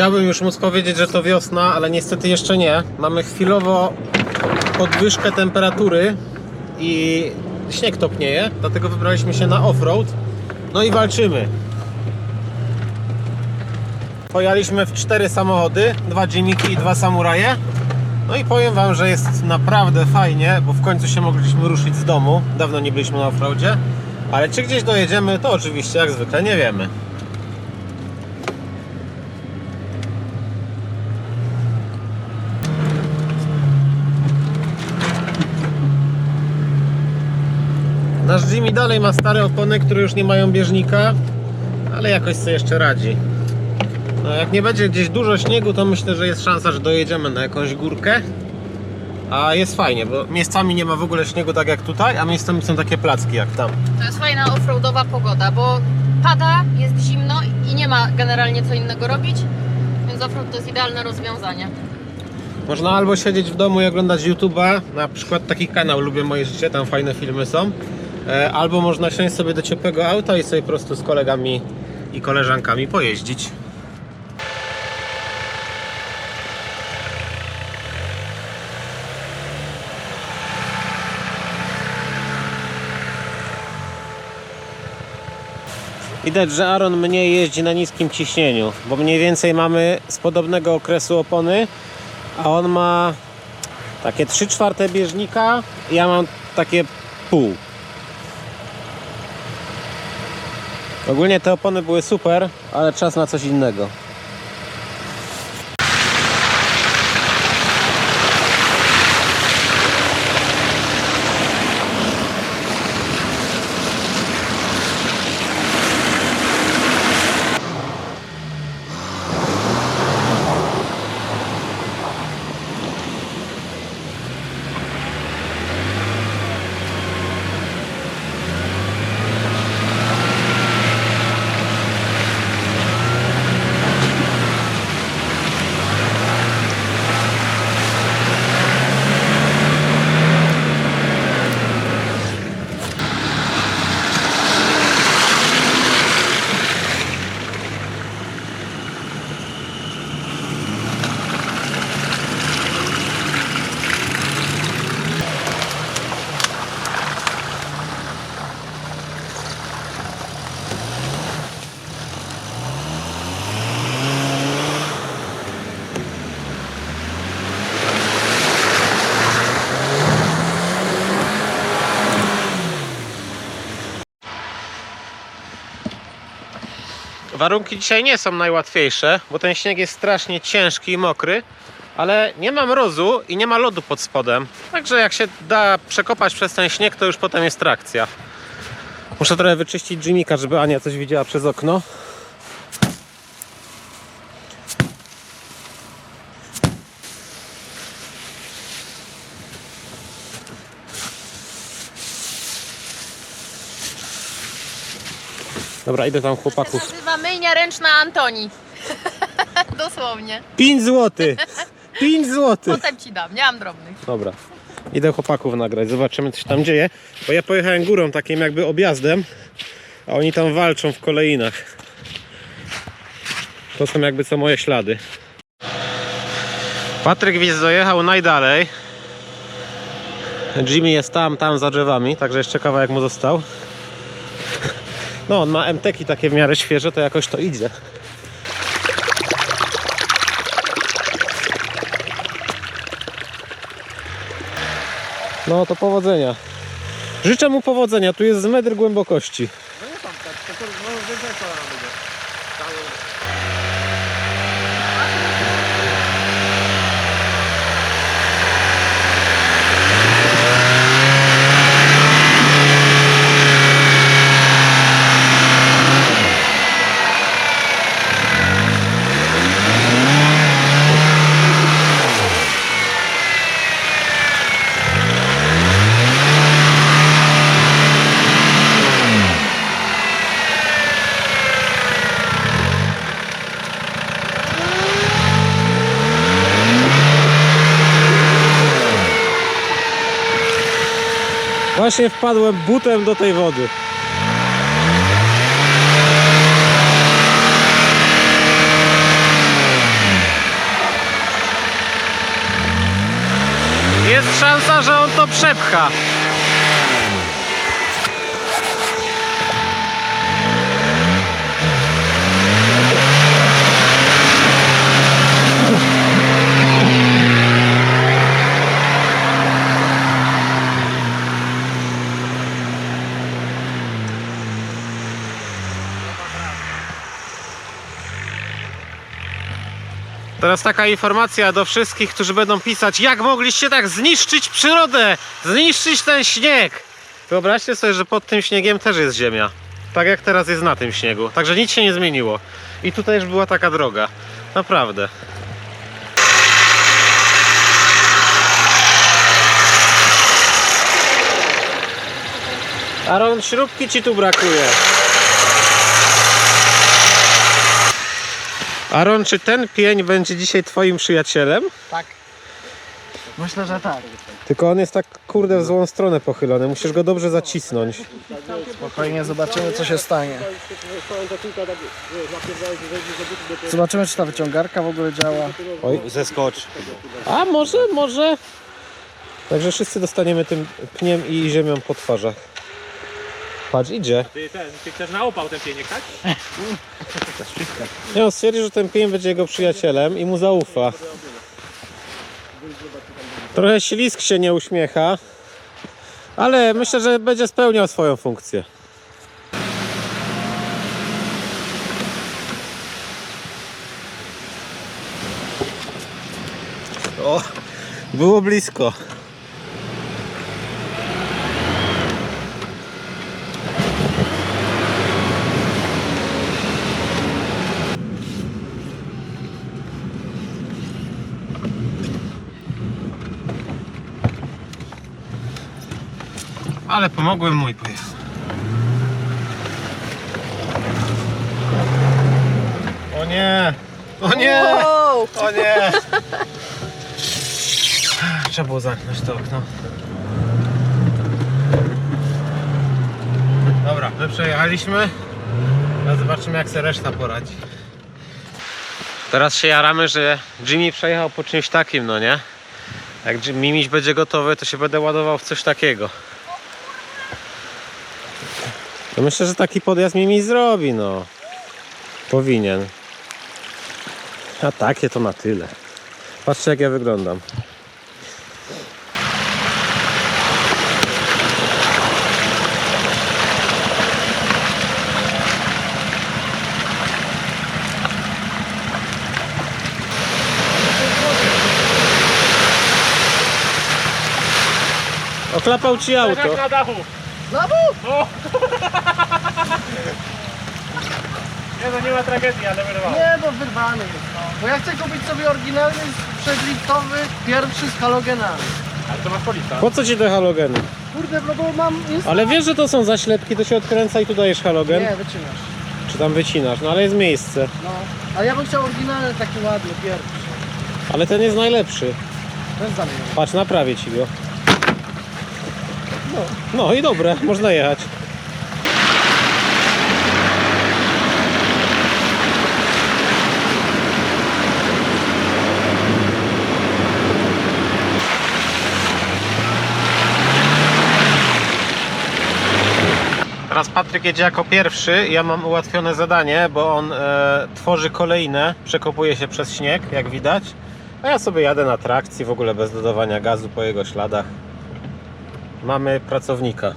Chciałbym już móc powiedzieć, że to wiosna, ale niestety jeszcze nie. Mamy chwilowo podwyżkę temperatury i śnieg topnieje, dlatego wybraliśmy się na offroad. No i walczymy. Pojechaliśmy w cztery samochody, dwa Jimmyki i dwa Samuraje. No i powiem Wam, że jest naprawdę fajnie, bo w końcu się mogliśmy ruszyć z domu. Dawno nie byliśmy na offroadzie. Ale czy gdzieś dojedziemy, to oczywiście jak zwykle nie wiemy. Nasz Jimmy dalej ma stare opony, które już nie mają bieżnika, ale jakoś sobie jeszcze radzi. No jak nie będzie gdzieś dużo śniegu, to myślę, że jest szansa, że dojedziemy na jakąś górkę. A jest fajnie, bo miejscami nie ma w ogóle śniegu tak jak tutaj, a miejscami są takie placki jak tam. To jest fajna offroadowa pogoda, bo pada, jest zimno i nie ma generalnie co innego robić, więc offroad to jest idealne rozwiązanie. Można albo siedzieć w domu i oglądać YouTube'a, na przykład taki kanał Lubię Moje Życie, tam fajne filmy są. E, Albo można siąść sobie do ciepłego auta i sobie po prostu z kolegami i koleżankami pojeździć. Widać, że Aaron mniej jeździ na niskim ciśnieniu, bo mniej więcej mamy z podobnego okresu opony, a on ma takie 3 czwarte bieżnika, ja mam takie pół. Ogólnie te opony były super, ale czas na coś innego. Warunki dzisiaj nie są najłatwiejsze, bo ten śnieg jest strasznie ciężki i mokry, ale nie ma mrozu i nie ma lodu pod spodem. Także jak się da przekopać przez ten śnieg, to już potem jest trakcja. Muszę trochę wyczyścić Jimmyka, żeby Ania coś widziała przez okno. Dobra, idę tam chłopaków. nazywa myjnia ręczna Antoni. Dosłownie. 5 zł! 5 zł! Potem ci dam, nie mam drobnych. Dobra. Idę chłopaków nagrać, zobaczymy co się tam dzieje. Bo ja pojechałem górą takim jakby objazdem, a oni tam walczą w kolejnach. To są jakby co moje ślady. Patryk Wiz dojechał najdalej. Jimmy jest tam, tam za drzewami, także jeszcze kawałek mu został. No, on ma MTki takie w miarę świeże, to jakoś to idzie. No to powodzenia. Życzę mu powodzenia, tu jest z metr głębokości. Właśnie wpadłem butem do tej wody. Jest szansa, że on to przepcha. Teraz taka informacja do wszystkich, którzy będą pisać, jak mogliście tak zniszczyć przyrodę, zniszczyć ten śnieg. Wyobraźcie sobie, że pod tym śniegiem też jest ziemia. Tak jak teraz jest na tym śniegu. Także nic się nie zmieniło. I tutaj już była taka droga. Naprawdę. Aaron, śrubki ci tu brakuje. Aaron, czy ten pień będzie dzisiaj twoim przyjacielem? Tak. Myślę, że tak. Tylko on jest tak kurde w złą stronę pochylony. Musisz go dobrze zacisnąć. Spokojnie zobaczymy, co się stanie. Zobaczymy, czy ta wyciągarka w ogóle działa. Oj, Zeskocz. a może, może. Także wszyscy dostaniemy tym pniem i ziemią po twarzach. Patrz, idzie. Ty, ten, ty chcesz na opał ten pieniek, tak? Nie, on stwierdził, że ten pień będzie jego przyjacielem i mu zaufa. Trochę ślisk się nie uśmiecha, ale myślę, że będzie spełniał swoją funkcję. O, było blisko. Ale pomogłem mój pojazd. O nie! O nie! O nie! Trzeba było zamknąć to okno. Dobra, my przejechaliśmy. Teraz zobaczymy jak sobie reszta poradzi. Teraz się jaramy, że Jimmy przejechał po czymś takim, no nie? Jak Mimiś będzie gotowy, to się będę ładował w coś takiego. No myślę, że taki podjazd Mimi zrobi, no. Powinien. A takie to na tyle. Patrzcie jak ja wyglądam. Oklapał ci auto. Na dachu. Znowu? No. Nie, no nie ma tragedii, ale wyrwało. Nie, bo wyrwany jest. No. Bo ja chcę kupić sobie oryginalny, przedliftowy, pierwszy z halogenami. Ale to masz polisa. Po co ci te halogeny? Kurde, no bo mam... Jest... Ale wiesz, że to są zaślepki, to się odkręca i tu dajesz halogen? Nie, wycinasz. Czy tam wycinasz? No ale jest miejsce. No. A ja bym chciał oryginalny, taki ładny, pierwszy. Ale ten jest najlepszy. Bez zamiaru. Patrz, naprawię ci go. No, no i dobre, można jechać. Teraz Patryk jedzie jako pierwszy. Ja mam ułatwione zadanie, bo on e, tworzy kolejne, przekopuje się przez śnieg, jak widać. A ja sobie jadę na trakcji, w ogóle bez dodawania gazu po jego śladach. Mamy pracownika.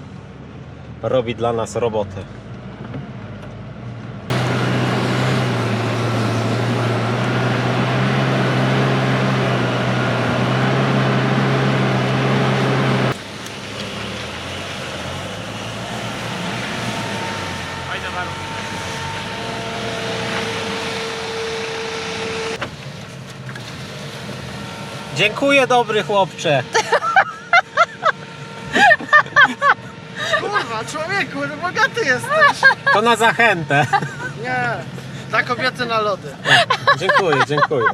Robi dla nas robotę. Dziękuję, dobry chłopcze. Człowieku, no bogaty jesteś. To na zachętę. Nie. Dla kobiety na lody. Dziękuję, dziękuję.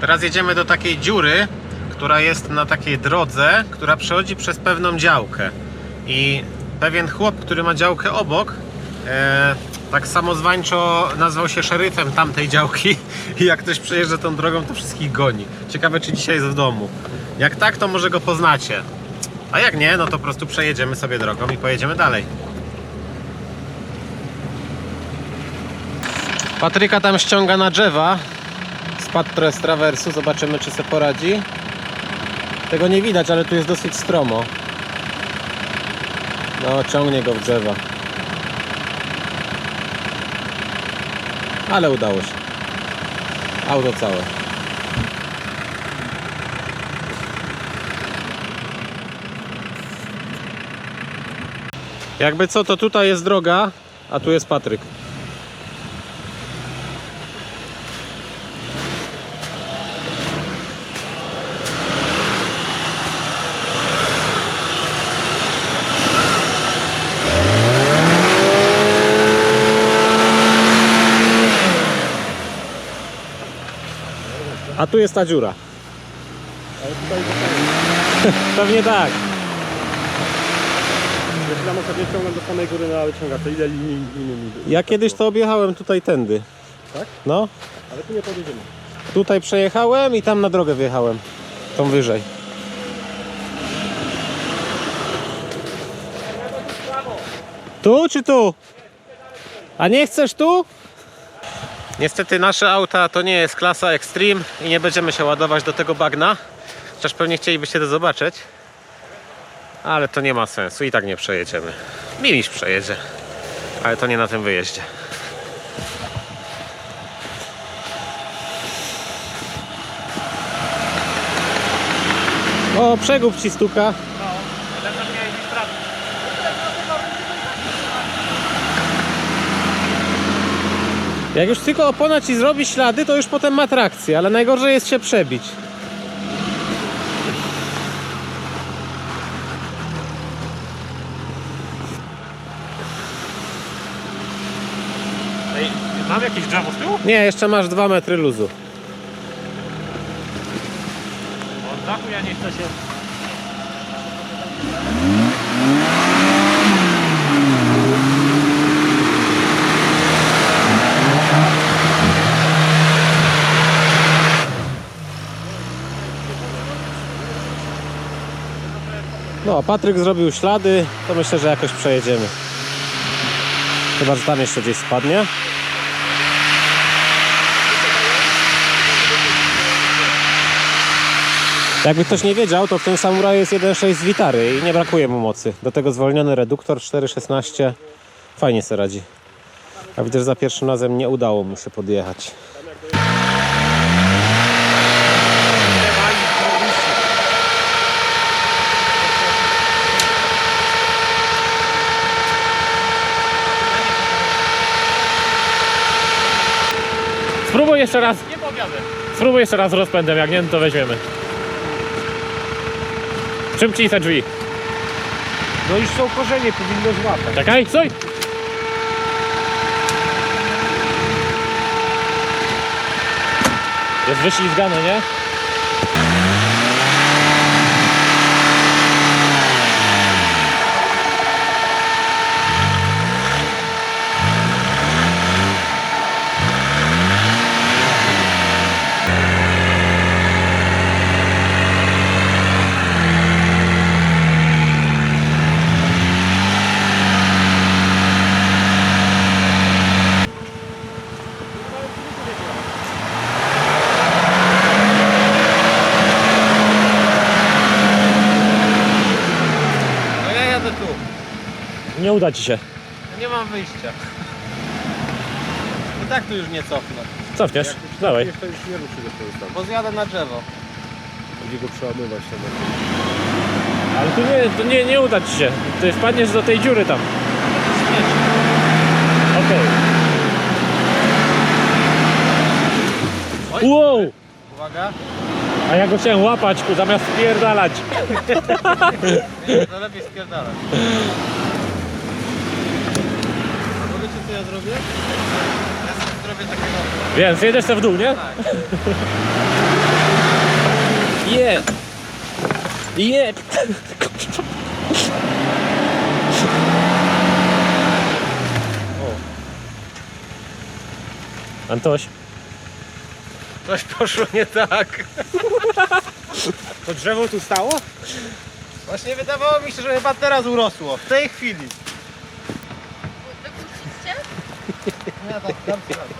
Teraz jedziemy do takiej dziury, która jest na takiej drodze, która przechodzi przez pewną działkę. I pewien chłop, który ma działkę obok, e, tak samozwańczo nazwał się szeryfem tamtej działki i jak ktoś przejeżdża tą drogą, to wszystkich goni. Ciekawe, czy dzisiaj jest w domu. Jak tak, to może go poznacie. A jak nie, no to po prostu przejedziemy sobie drogą i pojedziemy dalej. Patryka tam ściąga na drzewa. Spadł trochę z trawersu, zobaczymy czy sobie poradzi. Tego nie widać, ale tu jest dosyć stromo. No, ciągnie go w drzewa. Ale udało się. Auto całe. Jakby co, to tutaj jest droga, a tu jest Patryk. A tu jest ta dziura. Pewnie tak. Jeśli nam sobie ciągam do samej góry na wyciąga, to ile linii linii Ja kiedyś to objechałem tutaj tędy. Tak? No, Ale tu nie podjedziemy. tutaj przejechałem i tam na drogę wjechałem. Tą wyżej. Tu czy tu? A nie chcesz tu? Niestety nasze auta to nie jest klasa Extreme i nie będziemy się ładować do tego bagna. Chociaż pewnie chcielibyście to zobaczyć. Ale to nie ma sensu i tak nie przejedziemy. Miliś przejedzie. Ale to nie na tym wyjeździe. O, przegub ci stuka. Ten tam miałeś gdzieś prawo. Jak już tylko opona ci zrobi ślady, to już potem ma trakcję, ale najgorzej jest się przebić. Ej, mam jakieś drzewo z tyłu? Nie, jeszcze masz 2 metry luzu. Od dachu ja nie chcę się... No, Patryk zrobił ślady, to myślę, że jakoś przejedziemy. Chyba, że tam jeszcze gdzieś spadnie. Jakby ktoś nie wiedział, to w tym samuraju jest 1.6 z Witary i nie brakuje mu mocy. Do tego zwolniony reduktor 4.16 fajnie sobie radzi. A widzę, że za pierwszym razem nie udało mu się podjechać. Spróbuj jeszcze raz. Nie powiadę. Spróbuj jeszcze raz z rozpędem, jak nie, no to weźmiemy. Szybciej te drzwi. No już są korzenie, powinno złapać. Czekaj, stój! Jest wyślizgane, nie? No ja jadę tu. Nie uda ci się. Nie mam wyjścia. I tak tu już nie cofnę, Cofniesz? Dawaj. Jeszcze już nie ruszy do tam. bo zjadę na drzewo. Będzie go przełamywać tam. Ale tu nie, tu nie, nie uda ci się. Ty wpadniesz do tej dziury tam. Okej. Oj. Wow! Uwaga. A ja go chciałem łapać, ku, zamiast spierdalać. Nie, to lepiej spierdalać. A wiecie co ja zrobię? Ja sobie zrobię takiego... Więc jedziesz sobie w dół, nie? Tak. Je! Je! Antoś, Coś poszło nie tak. To drzewo tu stało? Właśnie wydawało mi się, że chyba teraz urosło. W tej chwili. Nie, dam ci radę.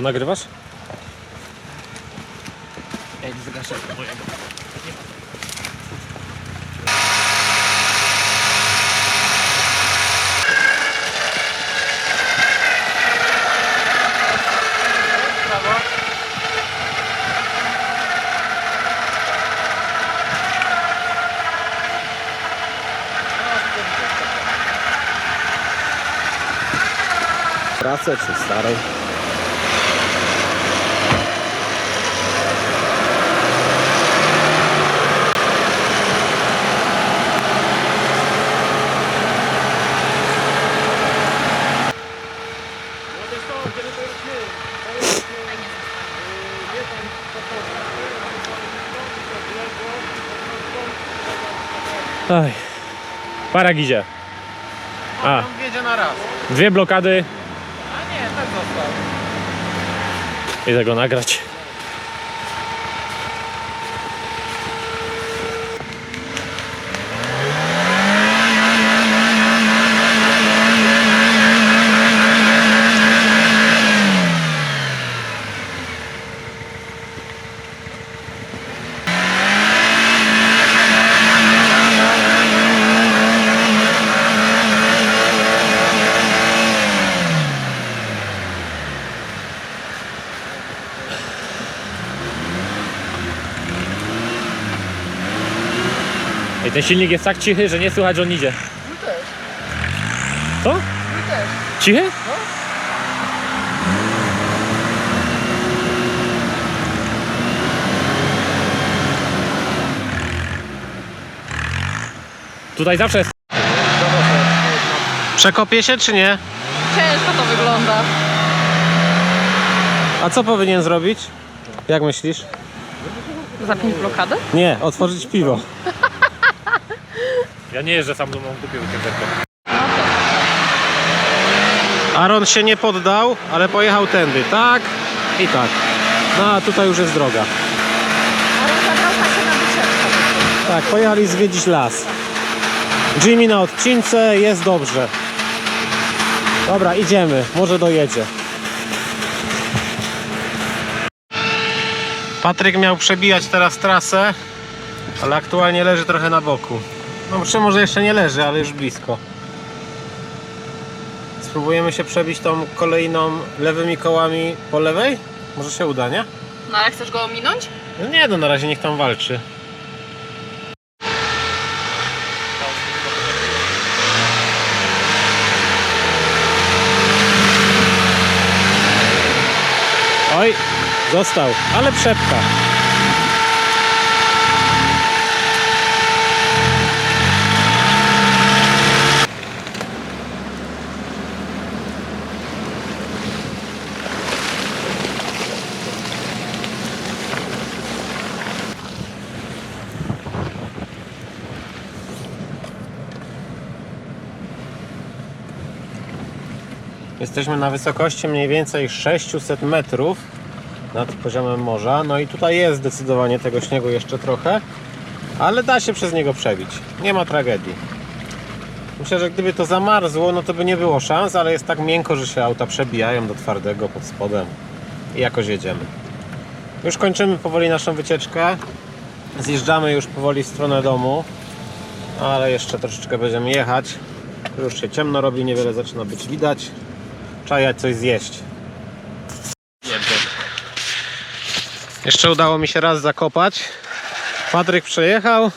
ponagrywasz? Ej, zgaszę mojego. Pracę czy starą? Aj. Parag idzie. A, dwie blokady został. i tego nagrać. Ten silnik jest tak cichy, że nie słychać, że on idzie. Mój też, Co? mój też. Cichy? Tutaj zawsze jest. Przekopie się czy nie? Ciężko to wygląda. A co powinien zrobić? Jak myślisz? Zapiąć blokadę? Nie, otworzyć piwo. Ja nie jeżdżę sam, bo mam w dupie. Aaron się nie poddał, ale pojechał tędy, tak i tak. No a tutaj już jest droga. Tak, pojechali zwiedzić las. Jimmy na odcince, jest dobrze. Dobra, idziemy, może dojedzie. Patryk miał przebijać teraz trasę, ale aktualnie leży trochę na boku. No czy może jeszcze nie leży, ale już blisko. Spróbujemy się przebić tą kolejną lewymi kołami po lewej? Może się uda, nie? No ale chcesz go ominąć? No nie, no na razie niech tam walczy. Oj, został, ale przepka. Jesteśmy na wysokości mniej więcej 600 metrów nad poziomem morza. No i tutaj jest zdecydowanie tego śniegu jeszcze trochę, ale da się przez niego przebić. Nie ma tragedii. Myślę, że gdyby to zamarzło, no to by nie było szans, ale jest tak miękko, że się auta przebijają do twardego pod spodem i jakoś jedziemy. Już kończymy powoli naszą wycieczkę. Zjeżdżamy już powoli w stronę domu, ale jeszcze troszeczkę będziemy jechać. Już się ciemno robi, niewiele zaczyna być widać. Trzeba jechać coś zjeść. Jeszcze udało mi się raz zakopać. Patryk przejechał,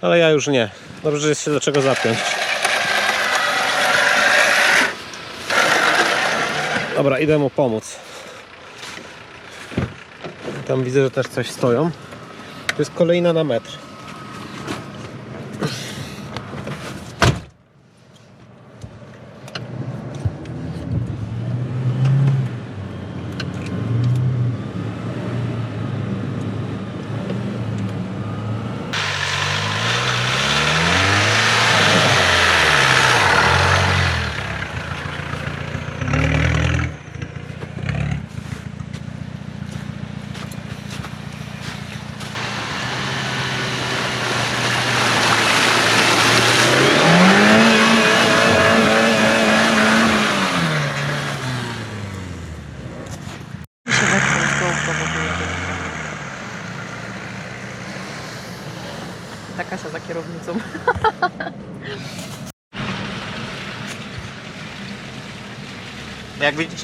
ale ja już nie. Dobrze, że jest się do czego zapiąć. Dobra, idę mu pomóc. Tam widzę, że też coś stoją. To jest kolejna na metr.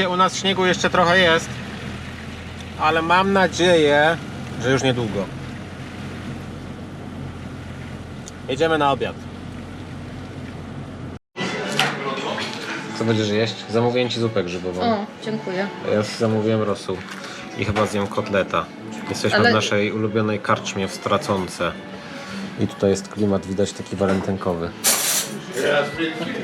U nas śniegu jeszcze trochę jest, ale mam nadzieję, że już niedługo. Jedziemy na obiad. Co będziesz jeść? Zamówiłem ci zupę grzybową. O, dziękuję. Ja zamówiłem rosół i chyba zjem kotleta. Jesteśmy Ale- w naszej ulubionej karczmie w Straconce. I tutaj jest klimat, widać taki walentynkowy.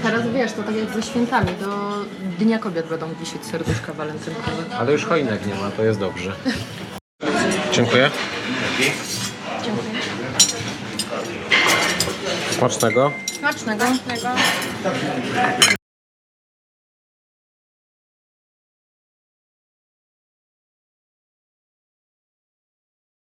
Teraz wiesz, to tak jak ze świętami, do Dnia Kobiet będą wisieć serduszka walentynkowe. Ale już choinek nie ma, to jest dobrze. Dziękuję. Dziękuję. Smacznego. Smacznego.